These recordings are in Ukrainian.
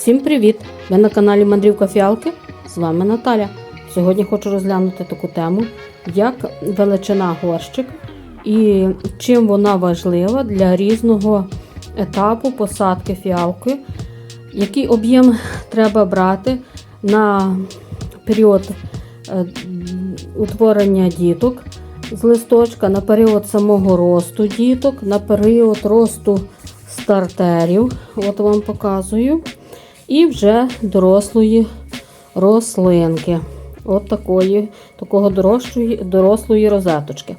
Всім привіт! Ви на каналі Мандрівка Фіалки. З вами Наталя. Сьогодні хочу розглянути таку тему, як величина горщик і чим вона важлива для різного етапу посадки фіалки, який об'єм треба брати на період е, утворення діток з листочка, на період самого росту діток, на період росту стартерів. От вам показую. І вже дорослої рослинки. От такої, такого дорослої, дорослої розеточки.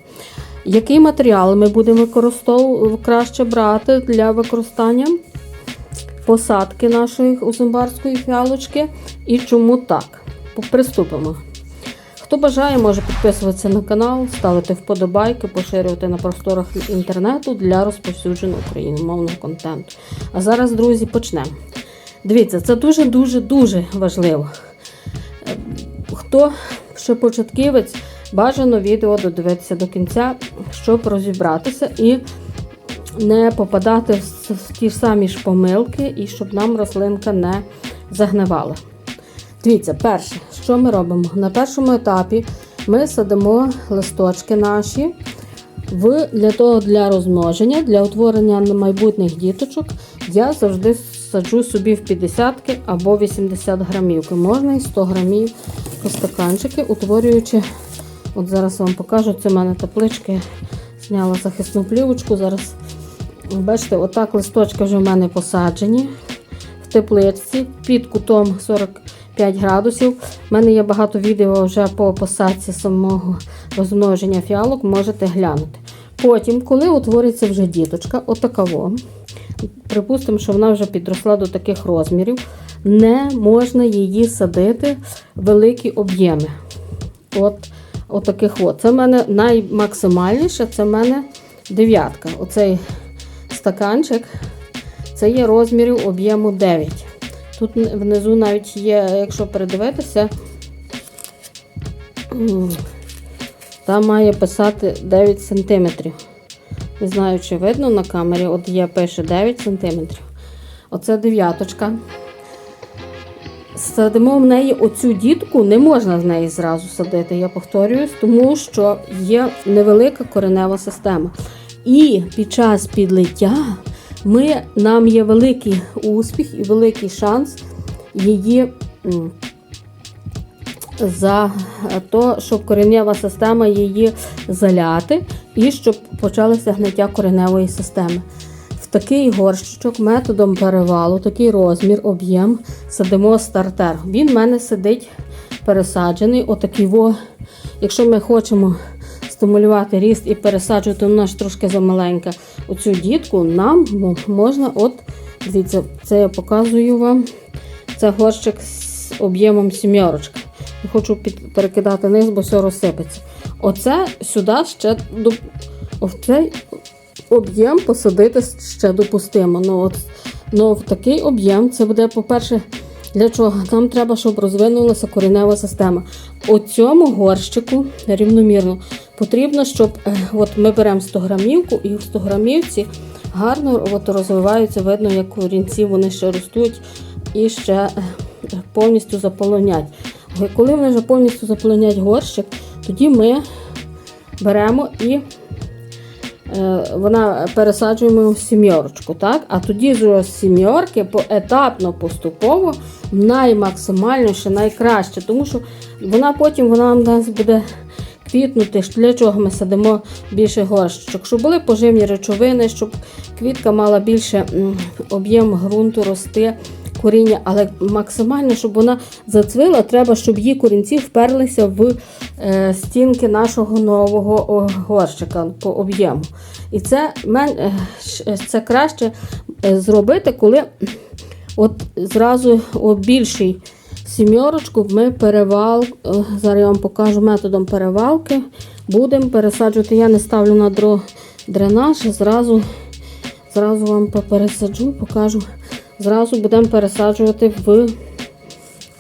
Який матеріал ми будемо використовувати краще брати для використання посадки нашої узимбарської фіалочки і чому так? Приступимо. Хто бажає, може підписуватися на канал, ставити вподобайки, поширювати на просторах інтернету для розповсюдження україномовного контенту. А зараз, друзі, почнемо. Дивіться, це дуже-дуже-дуже важливо. Е, Хто ще початківець, бажано відео додивитися до кінця, щоб розібратися і не попадати в ті ж самі ж помилки, і щоб нам рослинка не загнивала. Дивіться, перше, що ми робимо? На першому етапі ми садимо листочки наші в, для того для розмноження, для утворення майбутніх діточок. Я завжди саджу собі в 50 або 80 грамів. Можна і 100 грамів по стаканчики, утворюючи, от зараз вам покажу, це в мене таблички, зняла захисну плівочку. Зараз, бачите, отак листочки вже в мене посаджені в тепличці під кутом 45 градусів. У мене є багато відео вже по посадці самого розмноження фіалок, можете глянути. Потім, коли утвориться вже діточка, отакаво, припустимо, що вона вже підросла до таких розмірів, не можна її садити в великі об'єми. От, от таких от. Це в мене наймаксимальніше, це в мене дев'ятка. Оцей стаканчик, це є розмірів об'єму 9. Тут внизу навіть є, якщо передивитися, там має писати 9 см. Не знаю, чи видно на камері, от є пише 9 см. Оце дев'яточка. Садимо в неї оцю дітку, не можна з неї зразу садити, я повторююсь, тому що є невелика коренева система. І під час підлиття ми, нам є великий успіх і великий шанс її за те, щоб коренева система її заляти і щоб почалося гниття кореневої системи. В такий горщичок методом перевалу, такий розмір, об'єм садимо стартер. Він в мене сидить пересаджений. Отакий во. Якщо ми хочемо стимулювати ріст і пересаджувати, вона ж трошки замаленька. Оцю дітку нам можна, от, дивіться, це я показую вам. Це горщик з об'ємом сім'ярочка. Не хочу перекидати низ, бо все розсипеться. Оце сюди ще до цей об'єм посадити ще допустимо. Ну, от, ну, в такий об'єм це буде, по-перше, для чого? Нам треба, щоб розвинулася коренева система. У цьому горщику рівномірно потрібно, щоб е, от ми беремо 100 грамівку, і в 100 грамівці гарно от, розвиваються, видно, як корінці вони ще ростуть і ще е, повністю заполонять. Коли вони вже повністю заполонять горщик, тоді ми беремо і е, вона пересаджуємо в сім'yorочку, так? А тоді з сім'yorки поетапно, поступово наймаксимальніше, найкраще, тому що вона потім вона у нас буде квітнути. Для чого ми садимо більше горщичок? Щоб були поживні речовини, щоб квітка мала більше об'єм ґрунту рости. Коріння, але максимально, щоб вона зацвила, треба, щоб її корінці вперлися в е, стінки нашого нового горщика по об'єму. І це, е, ш- це краще е, зробити, коли от зразу більший сім'yorочку ми перевал, е, зараз я вам покажу методом перевалки, будемо пересаджувати. Я не ставлю на дро, дренаж, зразу, зразу вам попересаджу, покажу. Зразу будемо пересаджувати в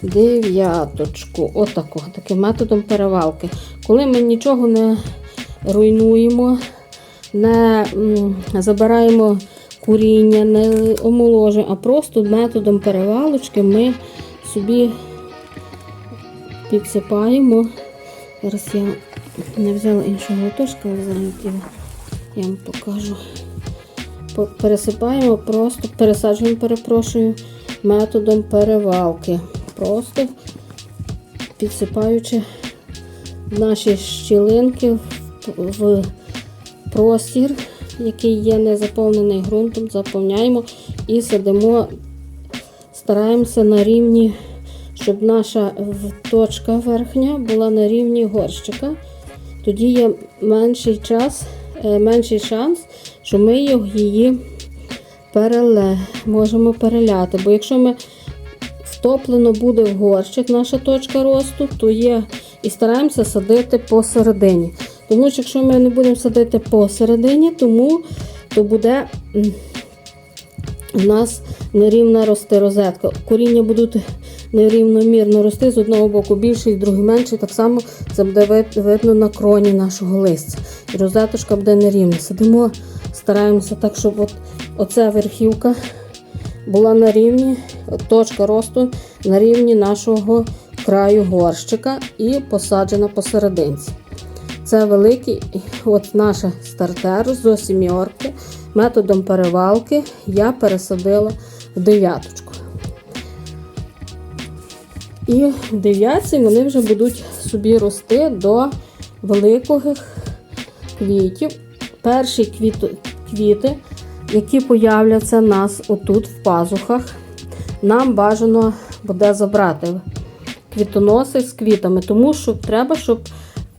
дев'яточку. Отако, таким методом перевалки. Коли ми нічого не руйнуємо, не забираємо куріння, не омоложуємо, а просто методом перевалочки ми собі підсипаємо. Зараз я не взяла іншого лоточка, але зараз я- вам покажу. Пересипаємо, просто пересаджуємо, перепрошую, методом перевалки. Просто підсипаючи наші щілинки в, простір, який є не заповнений ґрунтом, заповняємо і садимо, стараємося на рівні, щоб наша точка верхня була на рівні горщика. Тоді є менший час, менший шанс, що ми її переле, можемо переляти. Бо якщо ми втоплено буде в горщик наша точка росту, то є і стараємося садити посередині. Тому що якщо ми не будемо садити посередині, тому то буде у нас нерівна рости розетка. Коріння будуть нерівномірно рости з одного боку більший, з другий менший. Так само це буде видно на кроні нашого листя. І розеточка буде нерівна. Сидимо, стараємося так, щоб от, оця верхівка була на рівні, точка росту на рівні нашого краю горщика і посаджена посерединці. Це великий от наш стартер з осіміорки. Методом перевалки я пересадила в дев'яточку. І дев'ятці вони вже будуть собі рости до великих квітів. Перші квіти, квіти які появляться у нас отут в пазухах, нам бажано буде забрати квітоноси з квітами, тому що треба, щоб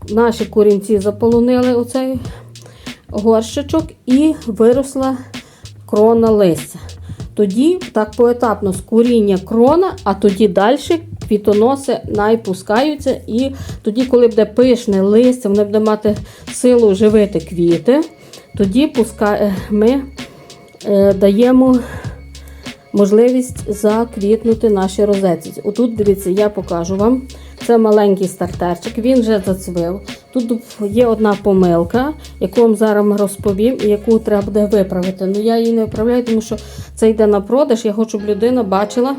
наші корінці заполонили оцей горщичок і виросла крона листя. Тоді так поетапно з коріння крона, а тоді далі квітоноси найпускаються. І тоді, коли буде пишне листя, воно буде мати силу живити квіти, тоді е, ми е, даємо можливість заквітнути наші розетці. Отут, дивіться, я покажу вам. Це маленький стартерчик, він вже зацвив. Тут є одна помилка, яку вам зараз розповім і яку треба буде виправити. Ну я її не виправляю, тому що це йде на продаж. Я хочу, щоб людина бачила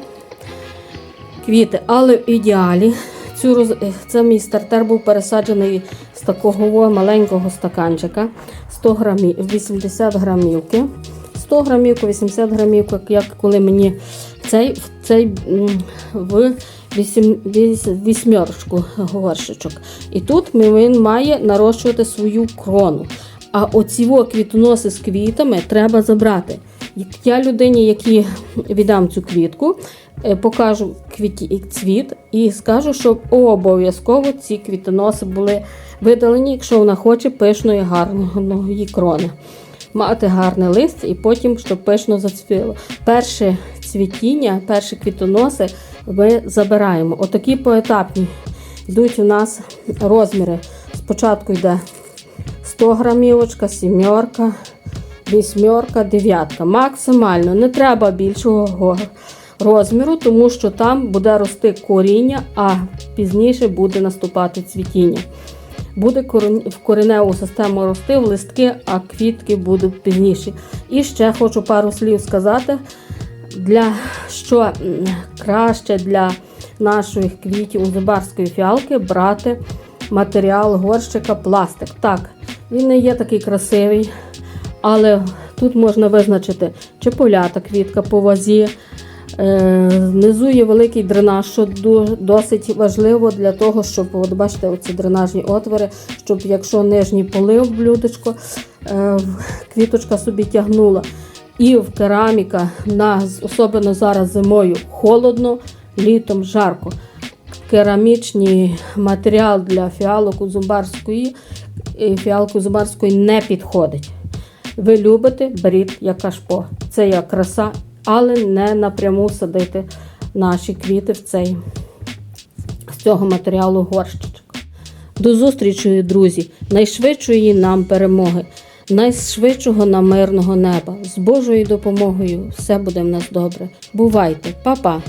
квіти. Але в ідеалі цю роз... е, це мій стартер був пересаджений з такого маленького стаканчика 100 грамів, 80 грамівки. 100 грамівку, 80 грамівку, як коли мені цей, цей в вісім, вісьмерочку горшечок. І тут він має нарощувати свою крону. А оці квітоноси з квітами треба забрати. Я людині, якій віддам цю квітку, покажу квіті, цвіт і скажу, щоб обов'язково ці квітоноси були видалені, якщо вона хоче пишної гарної крони. Мати гарне листя і потім, щоб пишно зацвіло. Перше цвітіння, перші квітоноси ми забираємо. Отакі поетапні йдуть у нас розміри. Спочатку йде 100 грамівочка, сімерка, вісьмерка, дев'ятка. Максимально не треба більшого го- розміру, тому що там буде рости коріння, а пізніше буде наступати цвітіння. Буде в кореневу систему рости в листки, а квітки будуть пізніше. І ще хочу пару слів сказати, для що краще для наших квітів у зубарської фіалки брати матеріал горщика пластик. Так, він не є такий красивий, але тут можна визначити чи полята квітка по вазі. Е, Внизу є великий дренаж, що досить важливо для того, щоб, от бачите, оці дренажні отвори, щоб якщо нижній полив блюдечко, е, квіточка собі тягнула. І в кераміка, на, особливо зараз зимою, холодно, літом жарко. Керамічний матеріал для фіалок зубарської, і фіалки зубарської не підходить. Ви любите, беріть як кашпо. Це як краса, але не напряму садити наші квіти в цей з цього матеріалу горщичок. До зустрічі, друзі, найшвидшої нам перемоги, найшвидшого нам мирного неба. З Божою допомогою все буде в нас добре. Бувайте, Па-па!